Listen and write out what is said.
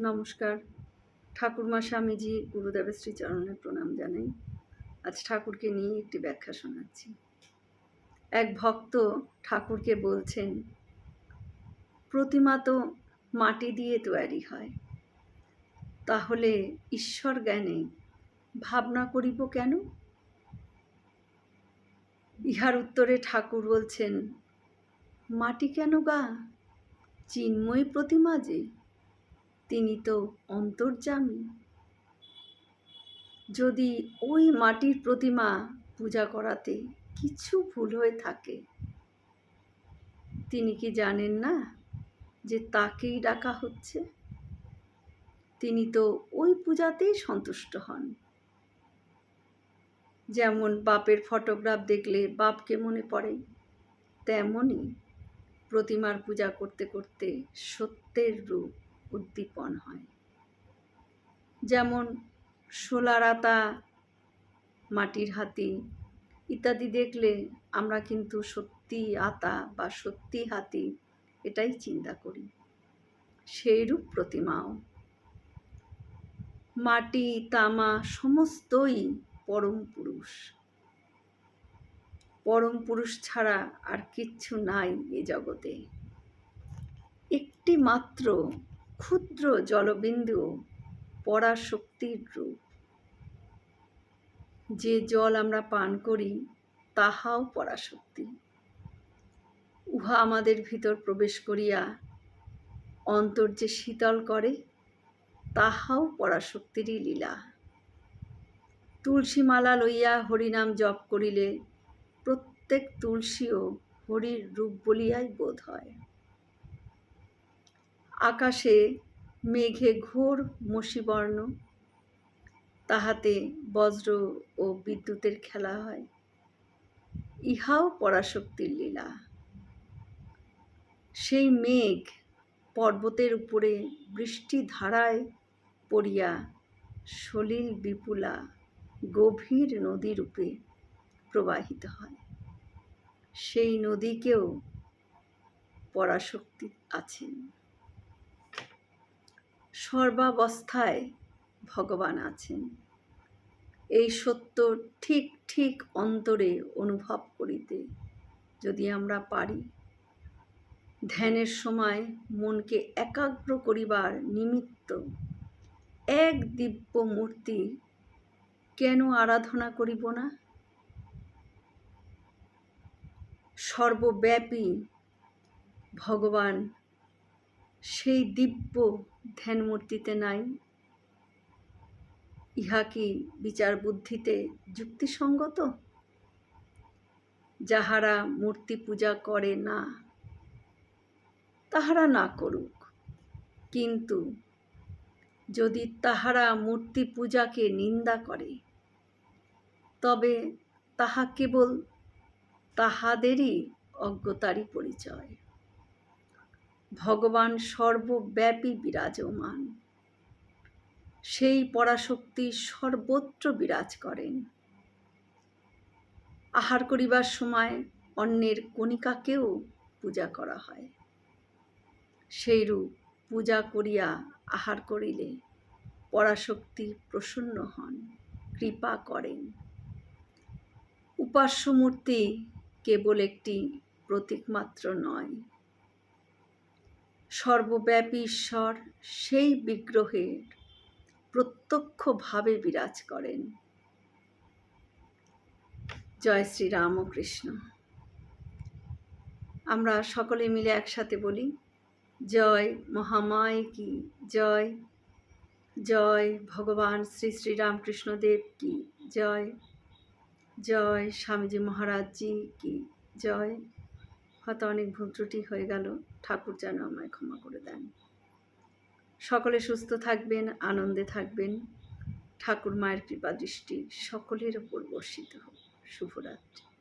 নমস্কার। ঠাকুরমা স্বামীজি গুরুদেবের শ্রীচরণে প্রণাম জানাই। আজ ঠাকুরকে নিয়ে একটি ব্যাখ্যা শোনাচ্ছি। এক ভক্ত ঠাকুরকে বলছেন, প্রতিমা তো মাটি দিয়ে তৈরি হয়। তাহলে ঈশ্বর জ্ঞানে ভাবনা করিব কেন? ইহার উত্তরে ঠাকুর বলছেন, মাটি কেন গা? চিন্ময় প্রতিমা যে। তিনি তো অন্তর্যামী। যদি ওই মাটির প্রতিমা পূজা করাতে কিছু ভুল হয়ে থাকে, তিনি কি জানেন না যে তাকেই ডাকা হচ্ছে? তিনি তো ওই পূজাতেই সন্তুষ্ট হন। যেমন বাপের ফটোগ্রাফ দেখলে বাপকে মনে পড়ে তেমনই প্রতিমার পূজা করতে করতে সত্যের রূপ উদ্দীপন হয়। যেমন সোলারাতা মাটির হাতি ইত্যাদি দেখলে আমরা কিন্তু সত্যি আতা বা সত্যি হাতি এটাই চিন্তা করি। সেইরূপ প্রতিমাও। মাটি, তামা সমস্তই পরম পুরুষ। পরম পুরুষ ছাড়া আর কিচ্ছু নাই এ জগতে। একটি মাত্র ক্ষুদ্র জলবিন্দু পরাশক্তির রূপ। যে জল আমরা পান করি, তাহাও পরাশক্তি। উহা আমাদের ভিতর প্রবেশ করিয়া অন্তর যে শীতল করে, তাহাও পরাশক্তিরই লীলা। তুলসী মালা লইয়া হরিনাম জপ করিলে প্রত্যেক তুলসীও হরির রূপ বলিয়াই বোধ হয়। আকাশে মেঘে ঘোর মসিবর্ণ তাহাতে বজ্র ও বিদ্যুতের খেলা হয়। ইহাও পরাশক্তির লীলা। সেই মেঘ পর্বতের উপরে বৃষ্টি ধারায় পড়িয়া সলিল বিপুলা গভীর নদী রূপে প্রবাহিত হয়। সেই নদীকেও পরাশক্তি আছেন। সর্বাবস্থায় ভগবান আছেন। এই সত্য ঠিক ঠিক অন্তরে অনুভব করিতে যদি আমরা পারি, ধ্যানের সময় মনকে একাগ্র করিবার নিমিত্ত এক দিব্য মূর্তি কেন আরাধনা করিব না? সর্বব্যাপী ভগবান সেই দিব্য ধ্যানমূর্তিতে নাই। ইহা কি বিচার বুদ্ধিতে যুক্তিসঙ্গত? যাহারা মূর্তি পূজা করে না, তাহারা না করুক। কিন্তু যদি তাহারা মূর্তি পূজাকে নিন্দা করে, তবে তাহা কেবল তাহাদেরই অজ্ঞতারই পরিচয়। ভগবান সর্বব্যাপী বিরাজমান। সেই পরাশক্তি সর্বত্র বিরাজ করেন। আহার করিবার সময় অন্যের কণিকাকেও পূজা করা হয়। সেইরূপ পূজা করিয়া আহার করিলে পরাশক্তি প্রসন্ন হন, কৃপা করেন। উপাস্যমূর্তি কেবল একটি প্রতীক মাত্র নয় সর্বব্যাপী ঈশ্বর সেই বিগ্রহের প্রত্যক্ষভাবে বিরাজ করেন। জয় শ্রী রামকৃষ্ণ আমরা সকলে মিলে একসাথে বলি, জয় মহামায় কি, জয় জয় ভগবান শ্রী শ্রী রামকৃষ্ণদেব কি, জয় জয় স্বামীজি মহারাজজি কি, জয়। হয়তো অনেক ভুল ত্রুটি হয়ে গেল, ঠাকুর যেন আমায় ক্ষমা করে দেন। সকলে সুস্থ থাকবেন, আনন্দে থাকবেন। ঠাকুর মায়ের কৃপা দৃষ্টি সকলের ওপর বর্ষিত হোক। শুভরাত্রি।